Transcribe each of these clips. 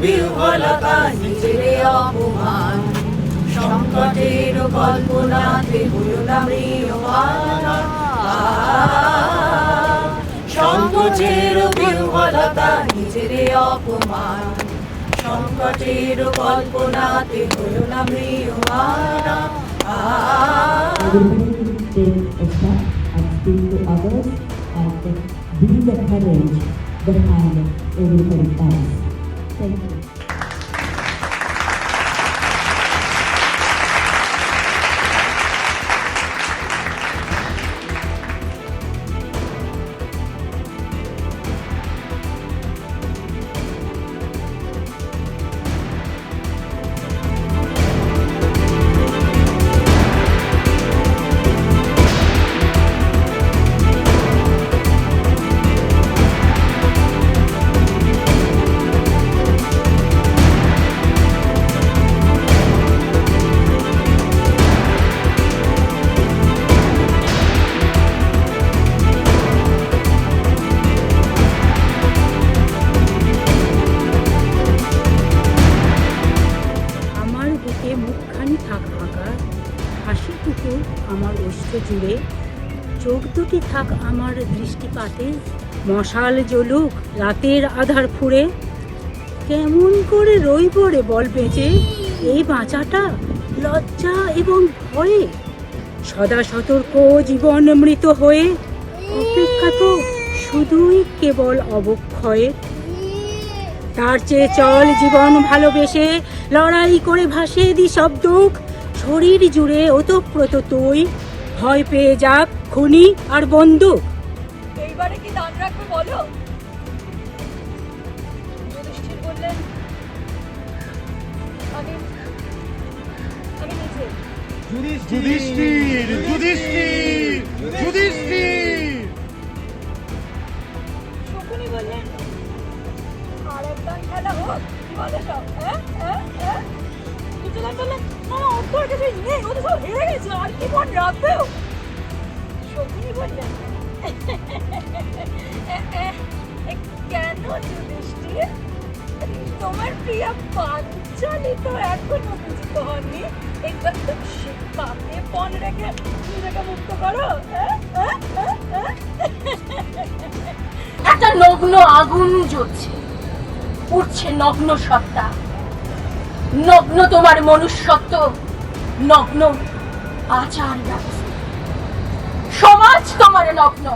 বিহ্বলতা নিজের অপমান সংকটের কল্পনাতে হইল না মৃয়মান সংকটের বিহ্বলতা নিজের অপমান সংকটের কল্পনাতে হইল না মৃয়মান Everybody take a step and speak to others and be the courage behind everybody else. 可 অস্ত চোখ দুটি থাক আমার দৃষ্টিপাতে, মশাল জ্বলুক রাতের আধার ফুঁড়ে। কেমন করে রইব রে বল বেঁচে এই বাঁচাটা লজ্জা এবং ভয়ে। সদা সতর্ক জীবন মৃত হয়ে, অপেক্ষা তো শুধুই কেবল অবক্ষয়ে। তার চেয়ে চল জীবন ভালোবেসে, লড়াই করে ভাসিয়ে দি সব দুঃখ। শরীর জুড়ে ওতপ্রোত তুই। ভয় পেয়ে যাক খুনি আর বন্ধু। এইবারে কি দান রাখবে বলো? যুধিষ্ঠির বললেন আমি আমি নিজে। যুধিষ্ঠির যুধিষ্ঠির যুধিষ্ঠির। নেই ও তো সব হেরে গেছে, আর কি শকুনি বললেন কেন তোমার প্রিয়া পাঞ্চালি তো হননি। একবার তো কাকে পণ রেখে নিজেকে মুক্ত করো হ্যাঁ? হ্যাঁ? হ্যাঁ? একটা নগ্ন আগুন জ্বলছে উঠছে নগ্ন সত্তা নগ্ন তোমার মনুষ্যত্ব নগ্ন আচার ব্যবস্থা। সমাজ তোমার নগ্ন।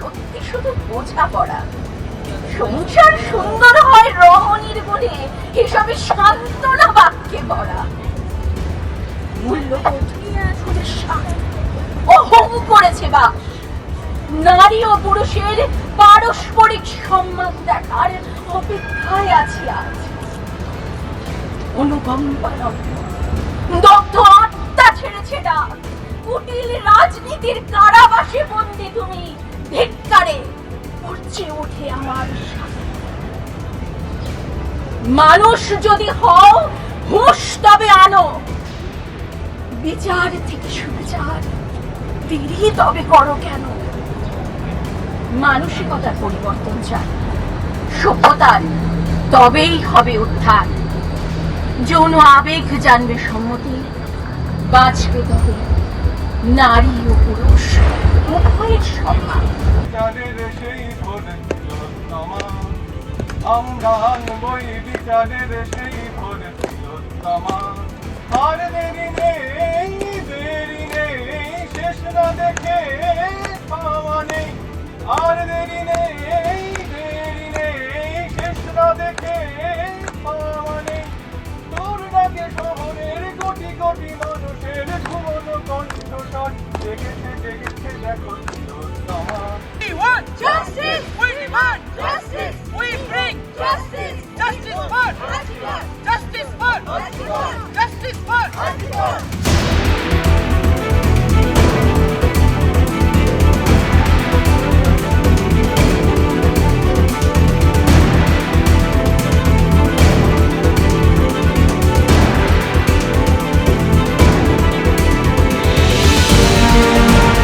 সত্যি শুধু বোঝা পড়া সংসার সুন্দর হয় রহনীর বলে। হিসাবে সান্ত্বনা বাক্যে ভরা সুদের করেছে বাস। নারী ও পুরুষের পারস্পরিক সম্মান দেখার অপেক্ষায় আছি আজ। অনুকম্পা নগ্ন, দগ্ধ আত্মা ছেড়েছে ডাক কুটিল রাজনীতির কারাবাসে বন্দি তুমি। ধিক্কারে উঠছে উঠে আমার মানুষ যদি হও, হুঁশ তবে আনো। বিচার থেকে সুবিচার, দেরি তবে করো কেন? মানসিকতার পরিবর্তন চাই। সভ্যতার তবেই হবে উত্থান। যৌন আবেগ জানবে সম্মতি। বাঁচবে তবে নারী ও পুরুষ। উভয়ের সম্মান। আমরা আর দেরি নেই দেরি নেই, শেষ One, two, three.